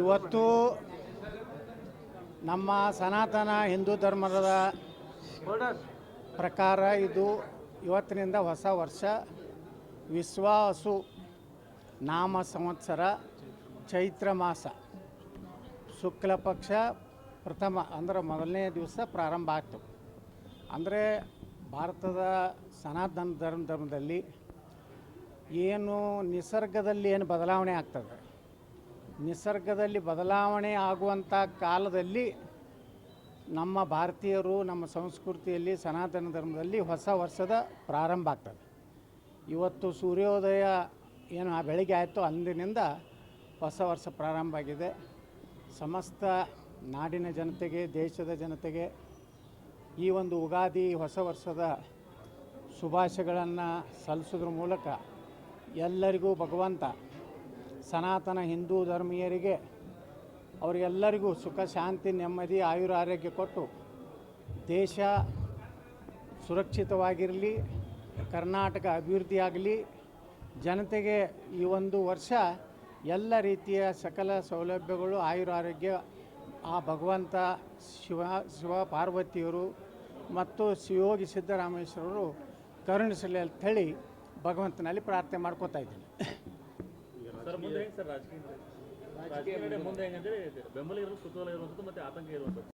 ಇವತ್ತು ನಮ್ಮ ಸನಾತನ ಹಿಂದೂ ಧರ್ಮದ ಪ್ರಕಾರ ಇದು ಇವತ್ತಿನಿಂದ ಹೊಸ ವರ್ಷ. ವಿಶ್ವಾಸು ನಾಮ ಸಂವತ್ಸರ ಚೈತ್ರ ಮಾಸ. ಶುಕ್ಲ ಪಕ್ಷ ಪ್ರಥಮ ಅಂದರೆ ಮೊದಲನೇ ದಿವಸ ಪ್ರಾರಂಭ ಆಯಿತು. ಅಂದರೆ ಭಾರತದ ಸನಾತನ ಧರ್ಮ ಧರ್ಮದಲ್ಲಿ ಏನು ನಿಸರ್ಗದಲ್ಲಿ ಏನು ಬದಲಾವಣೆ ಆಗ್ತದೆ? ನಿಸರ್ಗದಲ್ಲಿ ಬದಲಾವಣೆ ಆಗುವಂಥ ಕಾಲದಲ್ಲಿ ನಮ್ಮ ಭಾರತೀಯರು, ನಮ್ಮ ಸಂಸ್ಕೃತಿಯಲ್ಲಿ, ಸನಾತನ ಧರ್ಮದಲ್ಲಿ ಹೊಸ ವರ್ಷದ ಪ್ರಾರಂಭ ಆಗ್ತದೆ. ಇವತ್ತು ಸೂರ್ಯೋದಯ ಏನು ಆ ಬೆಳಗ್ಗೆ ಆಯಿತು ಅಂದಿನಿಂದ ಹೊಸ ವರ್ಷ ಪ್ರಾರಂಭ ಆಗಿದೆ. ಸಮಸ್ತ ನಾಡಿನ ಜನತೆಗೆ, ದೇಶದ ಜನತೆಗೆ ಈ ಒಂದು ಉಗಾದಿ ಹೊಸ ವರ್ಷದ ಶುಭಾಶಯಗಳನ್ನು ಸಲ್ಲಿಸೋದ್ರ ಮೂಲಕ ಎಲ್ಲರಿಗೂ ಭಗವಂತ ಸನಾತನ ಹಿಂದೂ ಧರ್ಮೀಯರಿಗೆ ಅವರಿಗೆಲ್ಲರಿಗೂ ಸುಖ, ಶಾಂತಿ, ನೆಮ್ಮದಿ, ಆಯುರ, ಆರೋಗ್ಯ ಕೊಟ್ಟು ದೇಶ ಸುರಕ್ಷಿತವಾಗಿರಲಿ, ಕರ್ನಾಟಕ ಅಭಿವೃದ್ಧಿಯಾಗಲಿ ಜನತೆಗೆ ಈ ಒಂದು ವರ್ಷ ಎಲ್ಲ ರೀತಿಯ ಸಕಲ ಸೌಲಭ್ಯಗಳು, ಆಯುರ, ಆರೋಗ್ಯ, ಆ ಭಗವಂತ, ಶಿವ ಶಿವ ಪಾರ್ವತಿಯರು ಮತ್ತು ಶಿವಯೋಗಿ ಸಿದ್ದರಾಮೇಶ್ವರರು ಕರುಣಿಸಲಿ ಅಂತ ಹೇಳಿ ಭಗವಂತನಲ್ಲಿ ಪ್ರಾರ್ಥನೆ ಮಾಡ್ಕೋತಾ ಇದ್ದೀನಿ. ಸರ್ ಮುಂದೆ ಹೆಂಗ್ ಸರ್ ರಾಜಕೀಯ? ರಾಜಕೀಯ ಮುಂದೆ ಹೆಂಗಂದ್ರೆ ಬೆಂಬಲಿಗರು ಕುತೂಹಲ ಇರುವಂಥದ್ದು ಮತ್ತೆ ಆತಂಕ ಇರುವಂಥದ್ದು